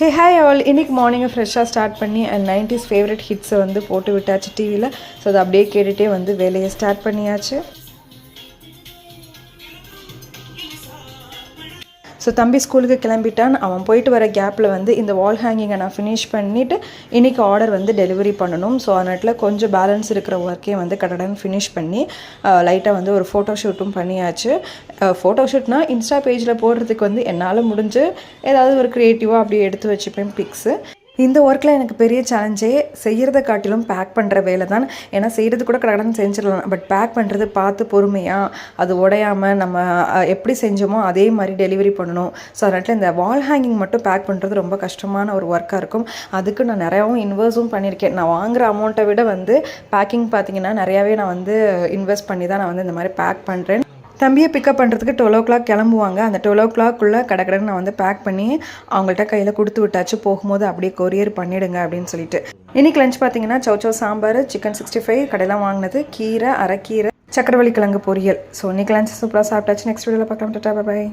Hey hi all இன்னைக்கு மார்னிங்கை ஃப்ரெஷ்ஷாக start பண்ணி அண்ட் நைன்டிஸ் ஃபேவரட் ஹிட்ஸை வந்து போட்டு விட்டாச்சு டிவியில் ஸோ அதை அப்படியே கேட்டுகிட்டே வந்து வேலையை ஸ்டார்ட் பண்ணியாச்சு. ஸோ தம்பி ஸ்கூலுக்கு கிளம்பிட்டான். அவன் போயிட்டு வர கேப்பில் வந்து இந்த வால் ஹேங்கிங்கை நான் ஃபினிஷ் பண்ணிவிட்டு இன்றைக்கி ஆர்டர் வந்து டெலிவரி பண்ணணும். ஸோ அதனால கொஞ்சம் பேலன்ஸ் இருக்கிற ஒர்க்கே வந்து கடடன் ஃபினிஷ் பண்ணி லைட்டாக வந்து ஒரு ஃபோட்டோ ஷூட்டும் பண்ணியாச்சு. ஃபோட்டோ ஷூட்னா இன்ஸ்டா பேஜில் போடுறதுக்கு வந்து என்னால் முடிஞ்சு ஏதாவது ஒரு க்ரியேட்டிவாக அப்படியே எடுத்து வச்சுப்பேன் பிக்ஸு இந்த ஒர்க்கில் எனக்கு பெரிய சேலஞ்சே செய்கிறத காட்டிலும் பேக் பண்ணுற வேலை தான். ஏன்னா செய்கிறது கூட கடன் செஞ்சிடலாம். பட் பேக் பண்ணுறது பார்த்து பொறுமையாக அது உடையாமல் நம்ம எப்படி செஞ்சோமோ அதே மாதிரி டெலிவரி பண்ணணும். ஸோ அதனால் இந்த வால் ஹேங்கிங் மட்டும் பேக் பண்ணுறது ரொம்ப கஷ்டமான ஒரு ஒர்க்காக இருக்கும். அதுக்கு நான் நிறையாவும் இன்வெஸ்ட்டும் பண்ணியிருக்கேன். நான் வாங்குற அமௌண்ட்டை விட வந்து பேக்கிங் பார்த்தீங்கன்னா நிறையாவே நான் வந்து இன்வெஸ்ட் பண்ணி தான் நான் வந்து இந்த மாதிரி பேக் பண்ணுறேன் தம்பியை பிக்கப் பண்ணுறதுக்கு டுவெல் ஓ கிளாக் கிளம்புவாங்க. அந்த டுவெல் ஓ கிளாக்குள்ளே கடற்கடன்னு நான் வந்து பேக் பண்ணி அவங்கள்ட்ட கையில் கொடுத்து விட்டாச்சு. போகும்போது அப்படியே கொரியர் பண்ணிடுங்க அப்படின்னு சொல்லிட்டு. இன்னைக்கு லஞ்ச் பார்த்தீங்கன்னா சௌச்சோ சாம்பார் சிக்கன் சிக்ஸ்டி ஃபைவ் கடையெல்லாம் வாங்கினது. கீரை அரைக்கீரை சக்கரவள்ளி கிழங்கு பொரியல். ஸோ இன்னைக்கு லஞ்ச் சூப்பராக சாப்பிட்டாச்சு. நெக்ஸ்ட் வீடியோவில் பார்க்கலாம். டாட்டா பாய்